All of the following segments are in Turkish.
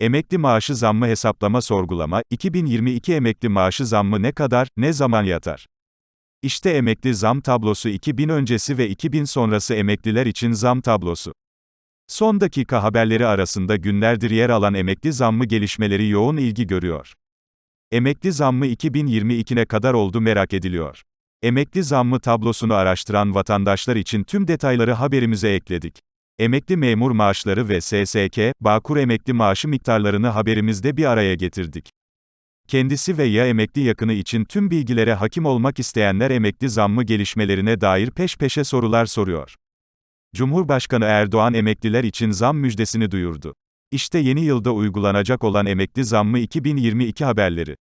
Emekli maaşı zammı hesaplama sorgulama, 2022 emekli maaşı zammı ne kadar, ne zaman yatar? İşte emekli zam tablosu 2000 öncesi ve 2000 sonrası emekliler için zam tablosu. Son dakika haberleri arasında günlerdir yer alan emekli zammı gelişmeleri yoğun ilgi görüyor. Emekli zammı 2022'ne kadar oldu merak ediliyor. Emekli zammı tablosunu araştıran vatandaşlar için tüm detayları haberimize ekledik. Emekli memur maaşları ve SSK, Bağkur emekli maaşı miktarlarını haberimizde bir araya getirdik. Kendisi ve ya emekli yakını için tüm bilgilere hakim olmak isteyenler emekli zammı gelişmelerine dair peş peşe sorular soruyor. Cumhurbaşkanı Erdoğan emekliler için zam müjdesini duyurdu. İşte yeni yılda uygulanacak olan emekli zammı 2022 haberleri.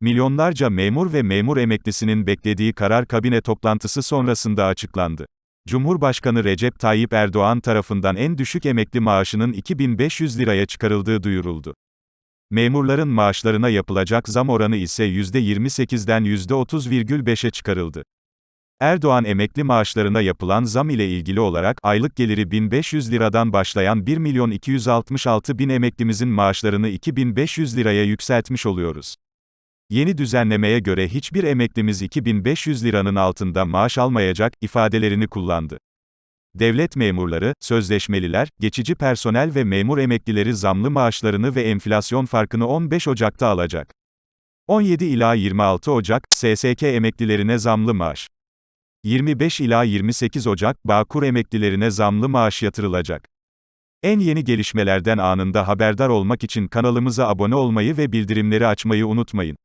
Milyonlarca memur ve memur emeklisinin beklediği karar kabine toplantısı sonrasında açıklandı. Cumhurbaşkanı Recep Tayyip Erdoğan tarafından en düşük emekli maaşının 2500 liraya çıkarıldığı duyuruldu. Memurların maaşlarına yapılacak zam oranı ise %28'den %30,5'e çıkarıldı. Erdoğan emekli maaşlarına yapılan zam ile ilgili olarak aylık geliri 1500 liradan başlayan 1 milyon 266 bin emeklimizin maaşlarını 2500 liraya yükseltmiş oluyoruz. Yeni düzenlemeye göre hiçbir emeklimiz 2500 liranın altında maaş almayacak ifadelerini kullandı. Devlet memurları, sözleşmeliler, geçici personel ve memur emeklileri zamlı maaşlarını ve enflasyon farkını 15 Ocak'ta alacak. 17 ila 26 Ocak, SSK emeklilerine zamlı maaş. 25 ila 28 Ocak, Bağkur emeklilerine zamlı maaş yatırılacak. En yeni gelişmelerden anında haberdar olmak için kanalımıza abone olmayı ve bildirimleri açmayı unutmayın.